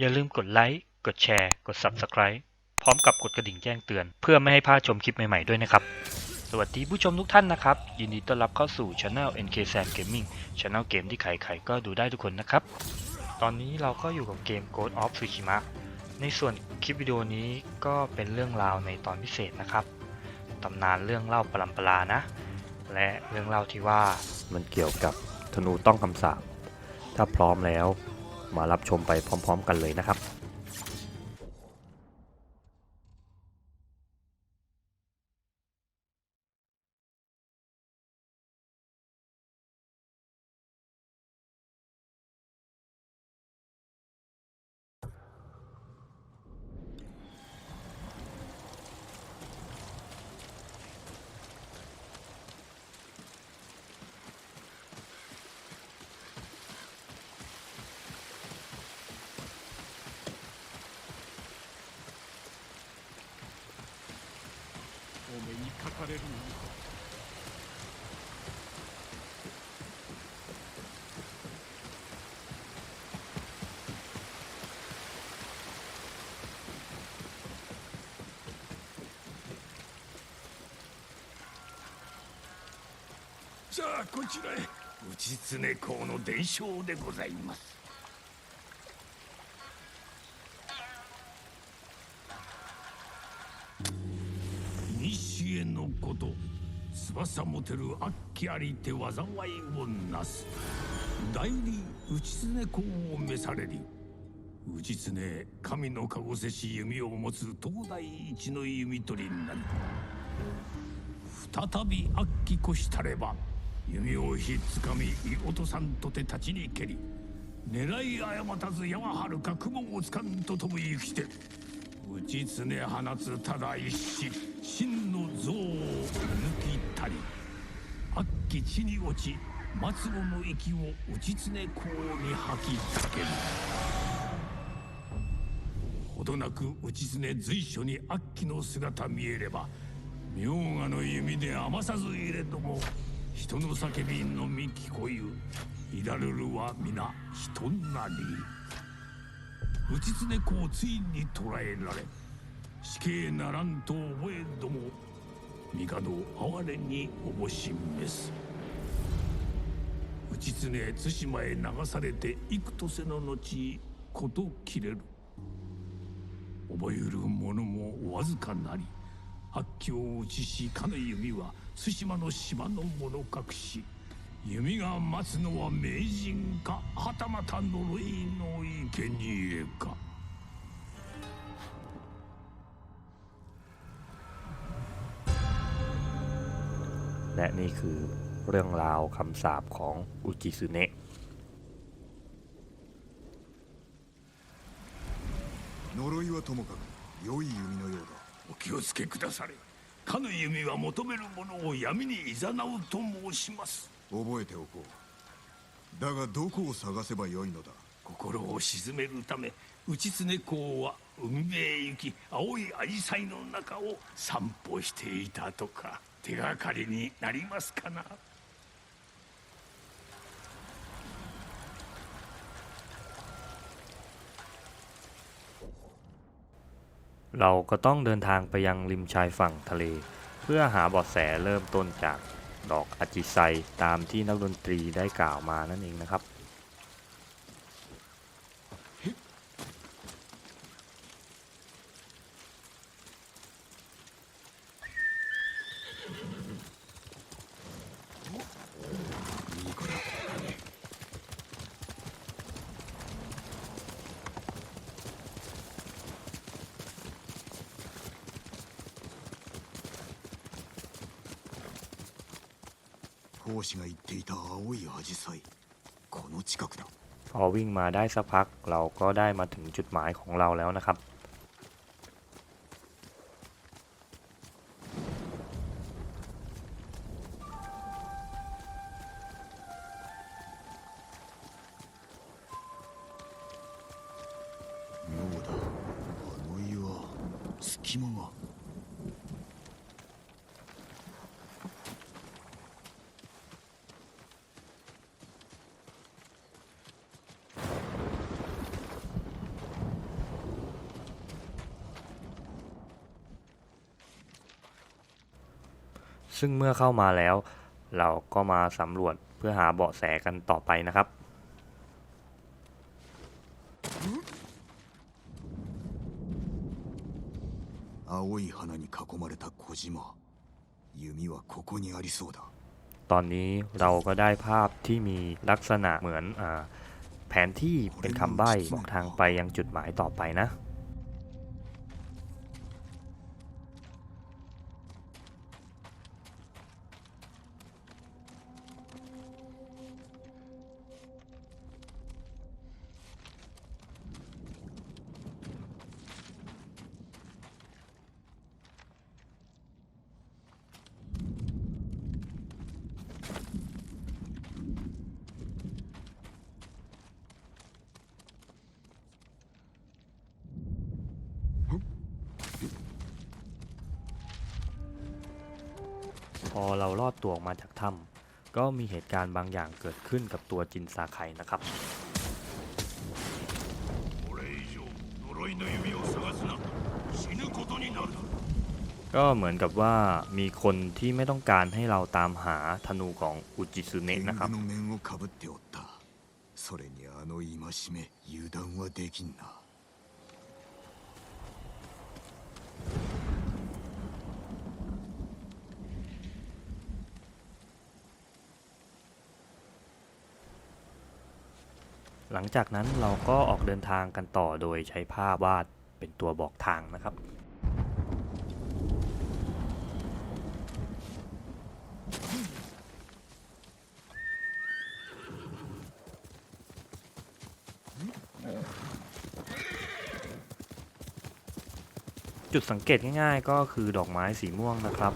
อย่าลืมกดไลค์กดแชร์ กด Subscribe พร้อมกับกดกระดิ่งแจ้งเตือน เพื่อไม่ให้พลาดชมคลิปใหม่ๆด้วยนะครับ สวัสดีผู้ชมทุกท่านนะครับ ยินดีต้อนรับเข้าสู่ Channel NK Sam Gaming Channel เกมที่ใครๆก็ดูได้ทุกคนนะครับ ตอนนี้เราก็อยู่กับเกม Ghost of Tsushima ในส่วนคลิปวิดีโอนี้ก็เป็นเรื่องราวในตอนพิเศษนะครับตำนานเรื่องเล่าปรัมปรานะ และเรื่องเล่าที่ว่ามันเกี่ยวกับธนูต้องคำสาปถ้าพร้อมแล้ว มารับชมไปพร้อม ๆ กันเลยนะครับ 目にかかれるのかさあこちらへ。内常公の伝承でございます。と翼持てる悪鬼ありて災いをなす。代理内常公を召されり。内常神のかごせし弓を持つ東大一の弓取りなり。再び悪鬼こしたれば弓をひっつかみ伊音さんとて立ちに蹴り。狙い誤たず山はるか雲をつかんと飛ぶ行きて内常放つただ一子真の像を抜きたり悪鬼地に落ち末路の息を内常公に吐きつける。ほどなく内常随所に悪鬼の姿見えれば明賀の弓で余さず入れども人の叫びのみ聞こゆいらるるは皆人なり。内常公をついに捕らえられ死刑ならんと覚えども帝を哀れにおぼしめす。内常対馬へ流されて幾とせの後事切れる。覚える者もわずかなり八境を打ちしかの弓は対馬の島の者隠し。弓が待つのは名人かはたまた呪いの生贄か และนี่คือเรื่องราวคำสาปของอุจิสึเนะ 呪いはともかく良い弓のようだお気をつけくだされかの弓は求める者を闇に誘うと申します 覚えておこうだがどこを探せばよいのだ心を鎮めるため内常公は海辺へ行き青い紫陽花の中を散歩していたとか手がかりになりますかな เราก็ต้องเดินทางไปยังริมชายฝั่งทะเล เพื่อหาเบาะแสเริ่มต้นจาก ดอกอจิไซตามที่นักดนตรีได้กล่าวมานั่นเองนะครับ 講師が言っていた青いアジサイこの近くだ พอวิ่งมาได้สักพักเราก็ได้มาถึงจุดหมายของเราแล้วนะครับ隙間が ซึ่งเมื่อเข้ามาแล้ว เราก็มาสำรวจเพื่อหาเบาะแสกันต่อไปนะครับ 青い花に囲まれた小島弓はここにありそうだ ตอนนี้เราก็ได้ภาพที่มีลักษณะเหมือนอาแผนที่เป็นคำใบ้บอกทางไปยังจุดหมายต่อไปนะ พอเราลอดตัวออกมาจากถ้ำก็มีเหตุการณ์บางอย่างเกิดขึ้นกับตัวจินซาไคนะครับ これ以上呪いの弓を探すな死ぬことになる ก็เหมือนกับว่ามีคนที่ไม่ต้องการให้เราตามหาธนูของอุจิซุเนะ 天 นะครับ 狗の面をかぶっておったそれにあの戒め油断はできんな หลังจากนั้นเราก็ออกเดินทางกันต่อโดยใช้ภาพวาดเป็นตัวบอกทางนะครับ จุดสังเกตง่ายๆ ก็คือดอกไม้สีม่วงนะครับ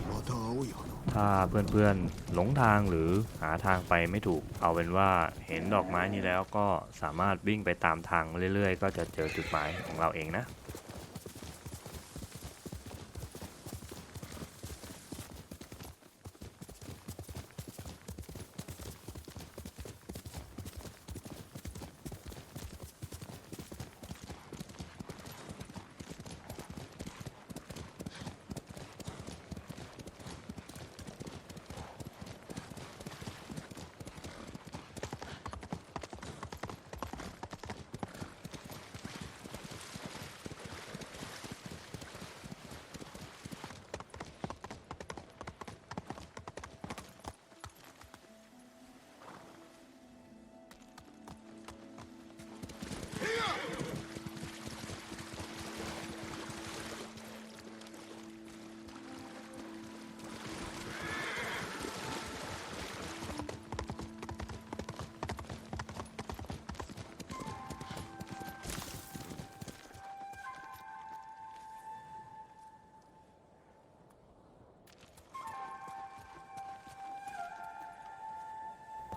ถ้าเพื่อนๆหลงทางหรือหาทางไปไม่ถูก เอาเป็นว่าเห็นดอกไม้นี้แล้วก็สามารถวิ่งไปตามทางเรื่อยๆ ก็จะเจอจุดหมายของเราเองนะ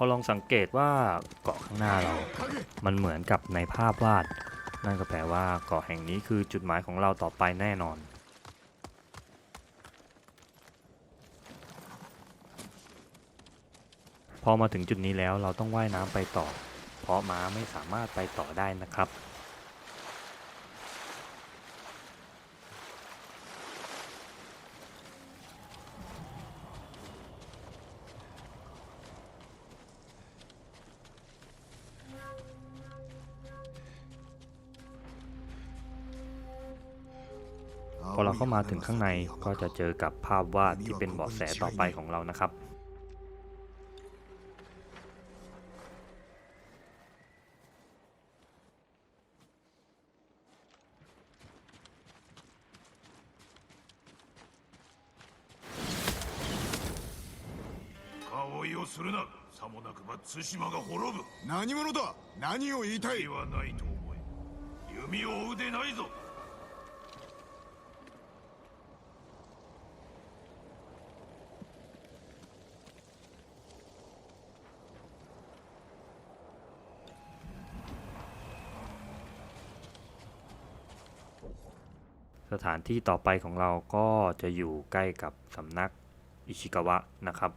พอลองสังเกตว่าเกาะข้างหน้าเรา มันเหมือนกับในภาพวาด นั่นก็แปลว่าเกาะแห่งนี้คือจุดหมายของเราต่อไปแน่นอน พอมาถึงจุดนี้แล้วเราต้องว่ายน้ำไปต่อ เพราะม้าไม่สามารถไปต่อได้นะครับ เราเข้ามาถึงข้างในก็จะเจอกับภาพวาดที่เป็นเบาะแสต่อไปของเรานะครับ 顔追いをするなさもなくば対馬が滅ぶ何者だ何を言いたい意はないと思え弓を追うでないぞ สถานที่ต่อไปของเราก็จะอยู่ใกล้กับสำนักอิชิกาวะนะครับ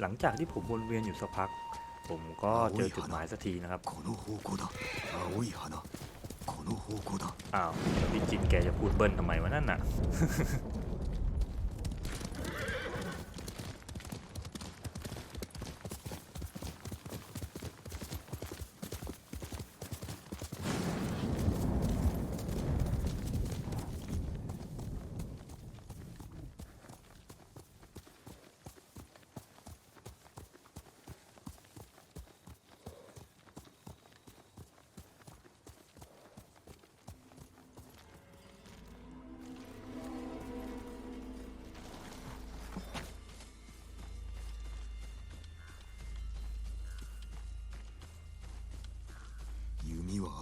หลังจากที่ผมวนเวียนอยู่สักพัก ผมก็เจอจุดหมายสักทีนะครับอ้าวพี่จินแกจะพูดเบิ้ลทำไมวะนั่นน่ะ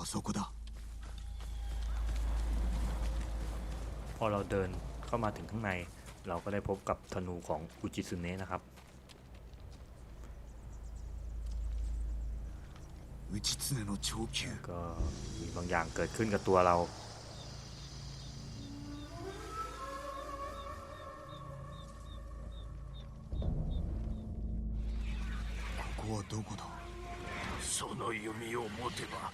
あそこだ พอเราเดินเข้ามาถึงข้างใน เราก็ได้พบกับธนูของอุจิสึเนะนะครับ 内常の長球 ก็มีบางอย่างเกิดขึ้นกับตัวเรา ここはどこだその弓を持てば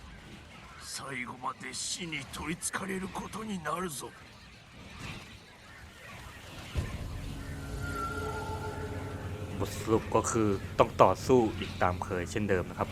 最後まで死に取りつかれることになるぞ บทสรุปก็คือต้องต่อสู้อีกตามเคยเช่นเดิมนะครับ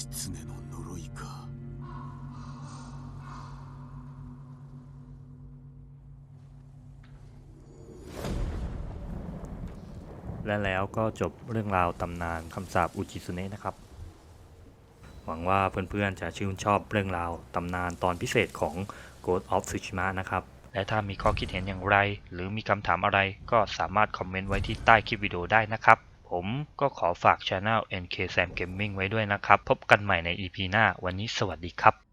内常の呪いか และแล้วก็จบเรื่องราวตำนานคำสาปอุจิสุเนะนะครับ หวังว่าเพื่อนๆจะชื่นชอบเรื่องราวตำนานตอนพิเศษของ Ghost of Tsushima นะครับ และถ้ามีข้อคิดเห็นอย่างไร หรือมีคำถามอะไรก็สามารถคอมเมนต์ไว้ที่ใต้คลิปวิดีโอได้นะครับ ผมก็ขอฝากช anel NK Sam Gaming ไว้ด้วยนะครับ พบกันใหม่ใน EP หน้า วันนี้สวัสดีครับ